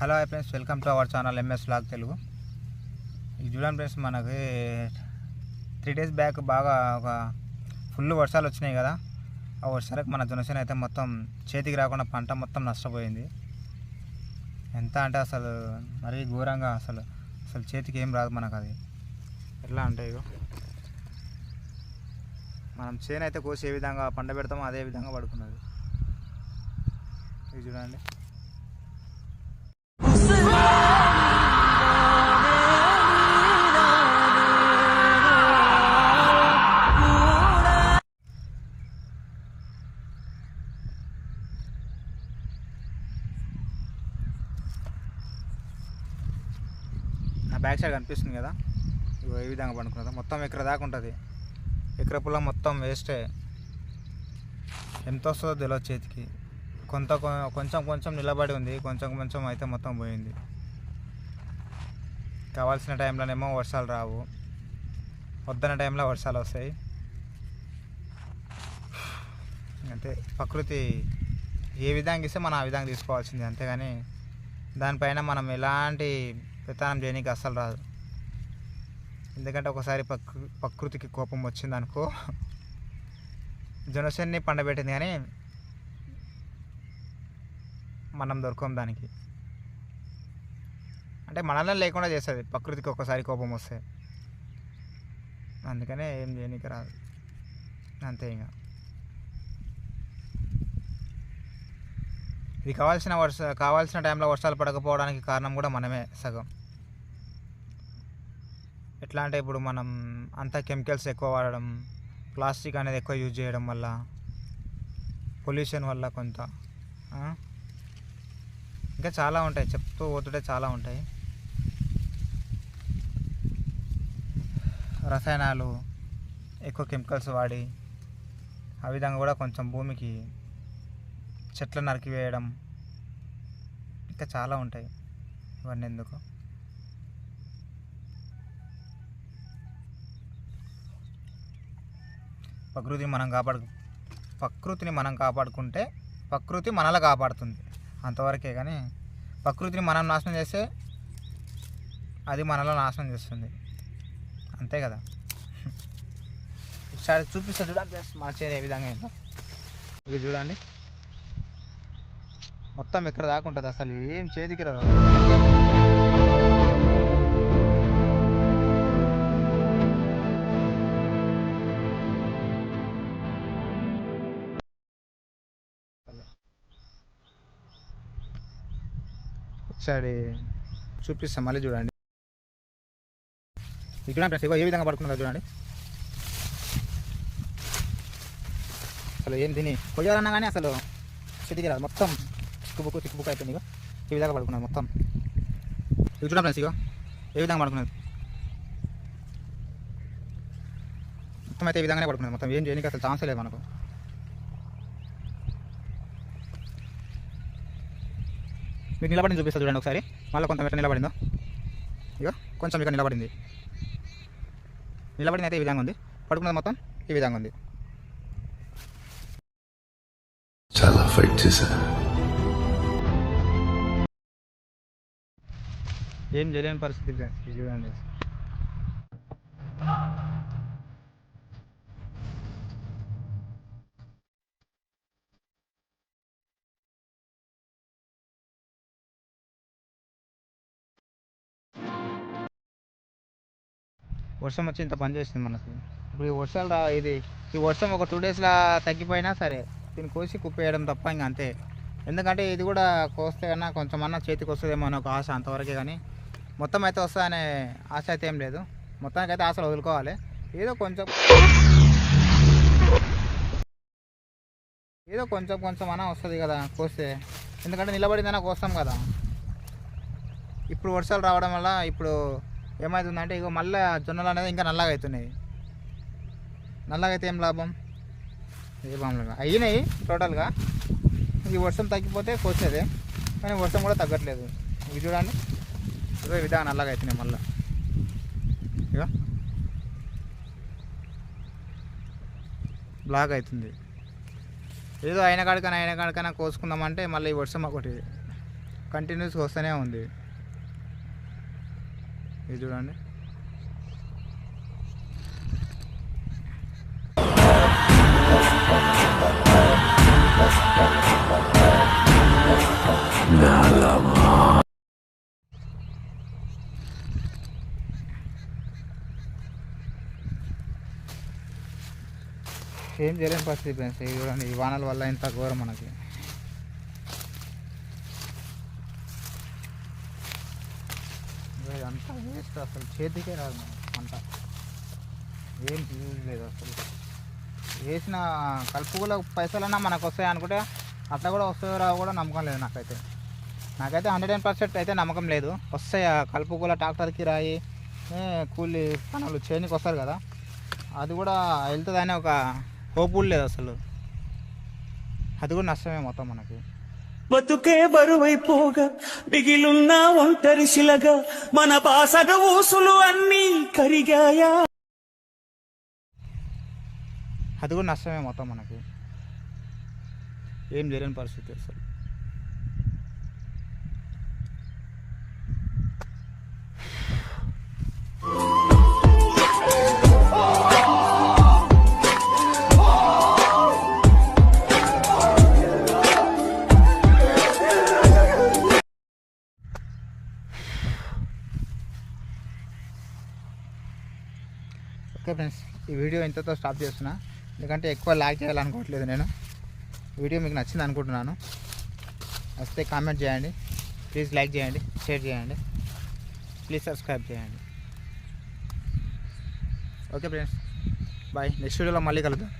Hello hi friends welcome to our channel MS log Telugu. ఇది చూడండి friends మనకి three days back బాగా ఒక ఫుల్ వర్షాలు వచ్చినాయి కదా. ఆ వర్షాలకు మన జనసేన అయితే మొత్తం చేతికి రాకుండా పంట మొత్తం నష్టపోయింది. ఎంత అంటే అసలు మరీ ఘోరంగా అసలు అసలు చేతికి ఏం రాదు మనకు అది ఎట్లా అంటే ఇగో మనం చేను అయితే కోసి ఏ విధంగా పంట పెడతామో అదే విధంగా పడుకున్నది. ఇది చూడండి. బ్యాక్ సైడ్ కనిపిస్తుంది కదా. ఇగో ఈ విధంగా పండుకున్నదా. మొత్తం ఎకర దాకా ఉంటుంది. ఎకర పొలం మొత్తం వేస్టే. ఎంత వస్తుందో తెలియదు చేతికి. కొంత కొంచెం కొంచెం నిలబడి ఉంది. కొంచెం కొంచెం అయితే మొత్తం పోయింది. కావాల్సిన టైంలోనేమో వర్షాలు రావు. వద్దన టైంలో వర్షాలు వస్తాయి. అంతే ప్రకృతి ఏ విధంగా ఇస్తే మనం ఆ విధంగా తీసుకోవాల్సింది. అంతేగాని దానిపైన మనం ఎలాంటి విధానం చేయడానికి అస్సలు రాదు. ఎందుకంటే ఒకసారి ప్రకృ ప్రకృతికి కోపం వచ్చింది అనుకో జనసేన్ని పండబెట్టింది కానీ మనం దొరకం దానికి. అంటే మనల్ని లేకుండా చేస్తుంది. ప్రకృతికి ఒకసారి కోపం వస్తే. అందుకనే ఏం చేయడానికి రాదు. అంతే ఇంకా. ఇది కావాల్సిన వర్ష కావాల్సిన టైంలో వర్షాలు పడకపోవడానికి కారణం కూడా మనమే సగం. ఎట్లా అంటే ఇప్పుడు మనం అంతా కెమికల్స్ ఎక్కువ వాడడం ప్లాస్టిక్ అనేది ఎక్కువ యూజ్ చేయడం వల్ల పొల్యూషన్ వల్ల కొంత ఇంకా చాలా ఉంటాయి చెప్తూ పోతుంటే చాలా ఉంటాయి. రసాయనాలు ఎక్కువ కెమికల్స్ వాడి ఆ విధంగా కూడా కొంచెం భూమికి చెట్లు నరికివేయడం ఇంకా చాలా ఉంటాయి. ఇవన్నీ ఎందుకు. ప్రకృతిని మనం కాపాడు ప్రకృతిని మనం కాపాడుకుంటే ప్రకృతి మనలా కాపాడుతుంది. అంతవరకే కానీ ప్రకృతిని మనం నాశనం చేస్తే అది మనలో నాశనం చేస్తుంది. అంతే కదా? ఒకసారి చూపిస్తా చూడండి ఫ్రెండ్స్ మన ఏ విధంగా అయిందో. ఇది చూడండి. మొత్తం ఎక్కడ దాకా ఉంటుంది అసలు? ఏం చేతికి రాదు ఒకసారి చూపిస్తాం మళ్ళీ చూడండి. ఇక్కడ ఫ్రెండ్స్ ఇగో ఏ విధంగా పడుకున్నారో చూడండి. అసలు ఏం తిని కొయ్యాలన్నా కానీ అసలు చేతికి రాదు. మొత్తం చిక్కుబుక్కు చిక్కుబుక్కు అయిపోయింది ఇక ఈ విధంగా పడుకున్నారు మొత్తం. ఇది చూడండి ఫ్రెండ్స్ ఇగో. ఏ విధంగా పడుకున్నారు మొత్తం అయితే ఈ విధంగానే పడుకున్నారు మొత్తం ఏం చేయడానికి అసలు ఛాన్సే లేదు మనకు. మీకు నిలబడింది చూపిస్తా చూడండి ఒకసారి. మళ్ళీ కొంత ఎట్లా నిలబడిందో? ఇగో కొంచెం ఇక్కడ నిలబడింది. నిలబడింది అయితే ఈ విధంగా ఉంది. పడుకున్నది మొత్తం ఈ విధంగా ఉంది. చాలా ఫైట్ చేశా ఏం చేయలేని పరిస్థితి చూడండి. వర్షం వచ్చి ఇంత పని చేసింది మనకి. ఇప్పుడు ఈ వర్షాలు రా ఇది ఈ వర్షం ఒక టూ డేస్లో తగ్గిపోయినా సరే దీన్ని కోసి కుప్పేయడం తప్ప ఇంకా అంతే. ఎందుకంటే ఇది కూడా కోస్తే కన్నా కొంచెం అన్న చేతికి వస్తుందేమో అని ఒక ఆశ అంతవరకే కానీ మొత్తం అయితే వస్తుందనే ఆశ అయితే ఏం లేదు. మొత్తానికి అయితే ఆశలు వదులుకోవాలి. ఏదో కొంచెం ఏదో కొంచెం కొంచెం అన్న వస్తుంది కదా కోస్తే. ఎందుకంటే నిలబడిందన్నా కోస్తాం కదా. ఇప్పుడు వర్షాలు రావడం వల్ల ఇప్పుడు ఏమవుతుందంటే ఇగో మళ్ళీ జొన్నలు అనేది ఇంకా నల్లగా అవుతున్నాయి నల్లగా అయితే ఏం లాభం? ఏ లాభం అయినాయి టోటల్గా. ఈ వర్షం తగ్గిపోతే కోసేదే కానీ వర్షం కూడా తగ్గట్లేదు. ఇవి చూడండి. ఇదే ఈ విధంగా నల్లగా అవుతున్నాయి మళ్ళీ. ఇగో. బ్లాక్ అవుతుంది. ఏదో అయిన కాడికైనా అయిన కాడికైనా కోసుకుందామంటే మళ్ళీ ఈ వర్షం ఒకటి కంటిన్యూస్గా వస్తూనే ఉంది. ఇది చూడండి. ఏం చేయలేని పరిస్థితి ఫ్రెండ్స్. ఇది చూడండి ఈ వానల వల్ల ఇంత ఘోరం మనకి. ఇగో ఇదంతా వేస్ట్ అసలు చేతికే రాదు మనకి పంట. ఏం యూజ్ లేదు అసలు. వేసిన కలుపు కూడా పైసలన్నా మనకు వస్తాయి అనుకుంటే అట్లా కూడా వస్తాయో రావు కూడా నమ్మకం లేదు నాకైతే. నాకైతే హండ్రెడ్ టెన్ పర్సెంట్ అయితే నమ్మకం లేదు. వస్తాయి? కలుపుకుల కలుపు కూడా ట్రాక్టర్కి రాయి కూలి పనులు చేయనికి వస్తారు కదా. అది కూడా వెళ్తుందని ఒక హోప్ కూడా లేదు అసలు. అది కూడా నష్టమే మొత్తం మనకి. బతుకే బరువైపోగా మిగిలున్న ఒంటరి శిలగా మన బాసగ ఊసులు అన్నీ కరిగాయా? అది కూడా నష్టమే మొత్తం మనకి. ఏం చేయలేని పరిస్థితి అసలు. ఓకే ఫ్రెండ్స్ ఈ వీడియో ఇంతతో స్టాప్ చేస్తున్నా. ఎందుకంటే ఎక్కువ లాగ్ చేయాలనుకోవట్లేదు నేను. వీడియో మీకు నచ్చింది అనుకుంటున్నాను. వస్తే కామెంట్ చేయండి. ప్లీజ్ లైక్ చేయండి షేర్ చేయండి. ప్లీజ్ సబ్స్క్రైబ్ చేయండి. ఓకే ఫ్రెండ్స్ బాయ్ నెక్స్ట్ వీడియోలో మళ్ళీ కలుద్దాం.